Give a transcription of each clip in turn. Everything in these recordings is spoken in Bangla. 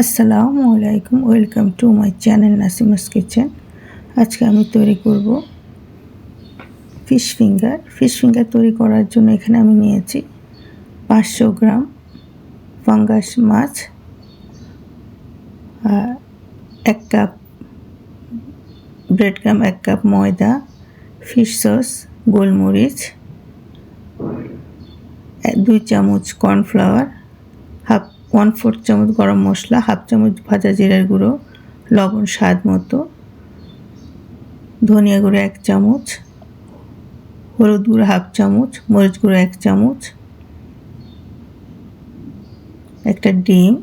আসসালামু আলাইকুম, welcome to my channel Nasima's kitchen. আজকে আমি তৈরি করব ফিশ ফিঙ্গার। ফিশ ফিঙ্গার তৈরি করার জন্য এখানে আমি নিয়েছি পাঁচশো গ্রাম ফাঙ্গাস মাছ এক কাপ ব্রেড গ্রাম এক কাপ ময়দা, ফিশ সস, গোলমরিচ, দুই চামচ কর্নফ্লাওয়ার ওয়ান ফোর্থ চামচ গরম মশলা হাফ চামচ ভাজা জিরার গুঁড়ো, লবণ স্বাদ মতো, ধনিয়া গুঁড়ো এক চামচ হলুদ গুঁড়ো হাফ চামচ মরিচ গুঁড়ো এক চামচ একটা ডিম,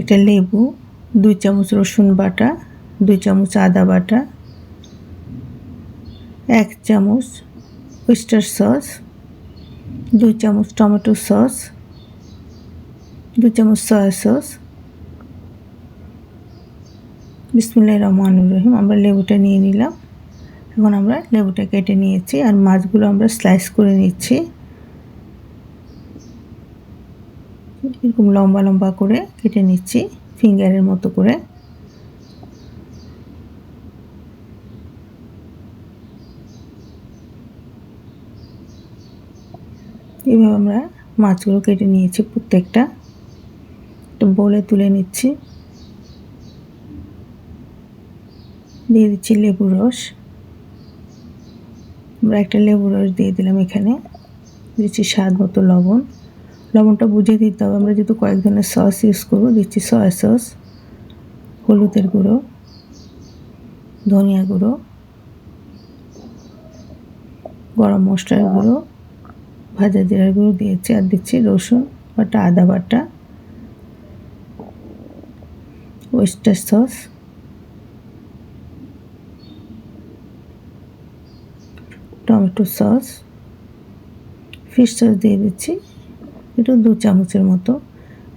একটা লেবু দুই চামচ রসুন বাটা দুই চামচ আদা বাটা এক চামচ ওয়েস্টার সস দুই চামচ টমেটো সস দুই চামচ সয়া সস বিসমুল্লাহ রহমানুর রহিম। আমরা লেবুটা নিয়ে নিলাম। এখন আমরা লেবুটা কেটে নিয়েছি আর মাছগুলো আমরা স্লাইস করে নিচ্ছি। এরকম লম্বা লম্বা করে কেটে নিচ্ছি ফিঙ্গারের মতো করে। এভাবে আমরা মাছগুলো কেটে নিয়েছি প্রত্যেকটা। একটা বলে তুলে নিচ্ছি। দিয়ে দিচ্ছি লেবুর রস। আমরা একটা লেবুর রস দিয়ে দিলাম এখানে। দিচ্ছি স্বাদ মতো লবণ। লবণটা বুঝে দিতে হবে, আমরা যেহেতু কয়েক ধরনের সস ইউজ করব, দিচ্ছি সয়া সস হলুদের গুঁড়ো, ধনিয়া গুঁড়ো, গরম মশলার গুঁড়ো ভাজা জিরার গুঁড়ো দিয়েছি আর দিচ্ছি রসুন বাটা, আদা বাটা oyster sauce tomato sauce fish sauce দিয়ে দিচ্ছি, একটু দু চামচের মতো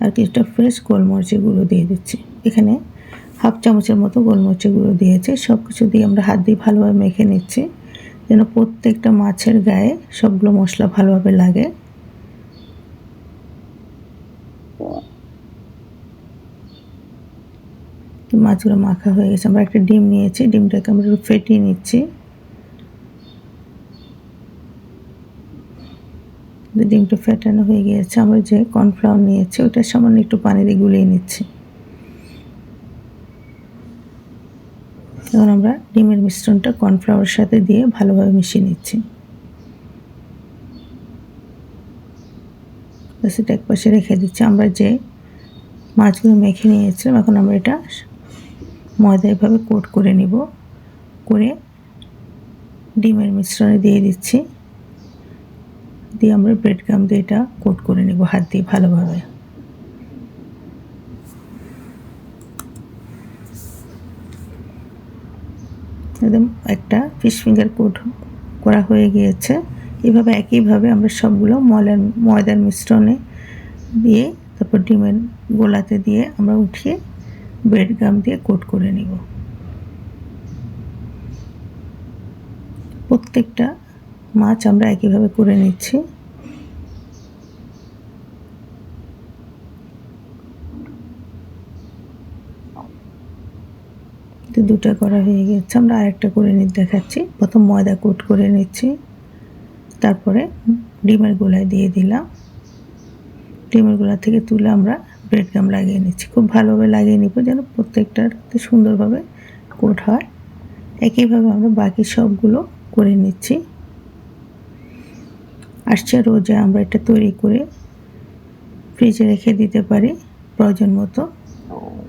আর কিছুটা ফ্রেশ গোলমরিচের গুঁড়ো দিয়ে দিচ্ছি। এখানে হাফ চামচের মতো গোলমরিচের গুঁড়ো দিয়েছে সব কিছু দিয়ে আমরা হাত দিয়ে ভালোভাবে মেখে নিচ্ছি। যেন প্রত্যেকটা মাছের গায়ে সবগুলো মশলা ভালোভাবে লাগে। মাছগুলো মাখা হয়ে গেছে। আমরা একটা ডিম নিয়েছি। ডিমটাকে আমরা একটু ফেটিয়ে নিচ্ছি। ডিমটা ফেটানো হয়ে গিয়েছে। আমরা যে কর্নফ্লাওয়ার নিয়েছি, ওটা সামান্য একটু পানি দিয়ে গুলিয়ে নিচ্ছি। এখন আমরা ডিমের মিশ্রণটা কর্নফ্লাওয়ারের সাথে দিয়ে ভালোভাবে মিশিয়ে নিচ্ছি। সেটা এক পাশে রেখে দিচ্ছি। আমরা যে মাছগুলো মেখে নিয়েছিলাম, এখন আমরা এটা ময়দা এভাবে কোট করে নিব। করে ডিমের মিশ্রণে দিয়ে দিচ্ছি। দিয়ে আমরা ব্রেড গাম দিয়ে এটা কোট করে নেব হাত দিয়ে ভালোভাবে। একদম একটা ফিশ ফিঙ্গার কোট করা হয়ে গিয়েছে। এভাবে একইভাবে আমরা সবগুলো ময়লার, ময়দার মিশ্রণে দিয়ে তারপর ডিমের গোলাতে দিয়ে আমরা উঠিয়ে ব্রেড গাম দিয়ে কোট করে নিব। প্রত্যেকটা মাছ আমরা একইভাবে করে নিচ্ছি। দুটা করা হয়ে গেছে। আমরা আরেকটা করে নিতে দেখাচ্ছি। প্রথম ময়দা কোট করে নিচ্ছি। তারপরে ডিমের গোলায় দিয়ে দিলাম। ডিমের গোলা থেকে তুলে আমরা ব্রেড গাম লাগিয়ে নিচ্ছি। খুব ভালোভাবে লাগিয়ে নিব যেন প্রত্যেকটাতে সুন্দরভাবে কোট হয়। একইভাবে আমরা বাকি সবগুলো করে নিচ্ছি। আসছে রোজে, আমরা এটা তৈরি করে ফ্রিজে রেখে দিতে পারি প্রয়োজন মতো।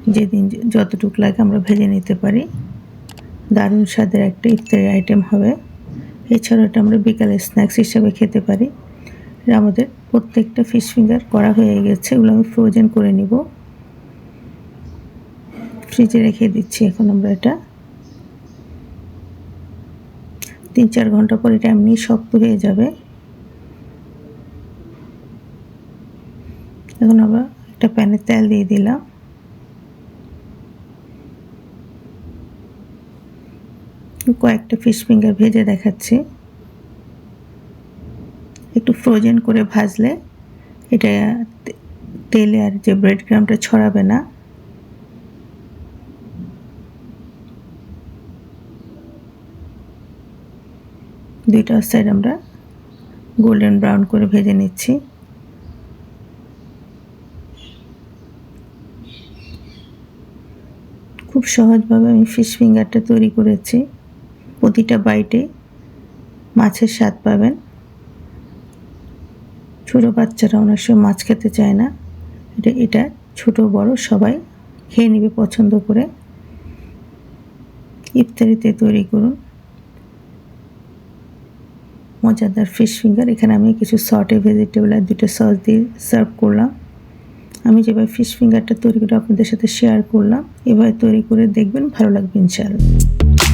যেদিন যতটুকু লাগে আমরা ভেজে নিতে পারি। দারুণ স্বাদের একটা ইফতারি আইটেম হবে। এছাড়াও এটা আমরা বিকালে স্ন্যাক্স হিসাবে খেতে পারি। আমাদের প্রত্যেকটা ফিশ ফিঙ্গার করা হয়ে গেছে, এগুলো আমি ফ্রোজেন করে নিব। ফ্রিজে রেখে দিচ্ছি এখন আমরা এটা। তিন চার ঘণ্টা পর এটা এমনি শক্ত হয়ে যাবে। এখন আবার একটা প্যানে তেল দিয়ে দিলাম। কয়েকটা ফিশ ফিঙ্গার ভেজে দেখাচ্ছি। একটু ফ্রোজেন করে ভাজলে এটা তেলে আর যে ব্রেড ক্রামটা ছড়াবে না। দুইটা সাইড আমরা গোল্ডেন ব্রাউন করে ভেজে নিচ্ছি। খুব সহজভাবে আমি ফিশ ফিঙ্গারটা তৈরি করেছি। প্রতিটা বাইটে মাছের স্বাদ পাবেন। ছোটো বাচ্চারা অনেক সময় মাছ খেতে চায় না। এটা এটা ছোটো, বড় সবাই খেয়ে নেবে পছন্দ করে। ইফতারিতে তৈরি করুন। মজাদার ফিশ ফিঙ্গার এখানে আমি কিছু সটে ভেজিটেবল আর দুটো সস দিয়ে সার্ভ করলাম। আমি যেভাবে ফিশ ফিঙ্গারটা তৈরি করে আপনাদের সাথে শেয়ার করলাম, এভাবে তৈরি করে দেখবেন, ভালো লাগবে ইনশাআল্লাহ।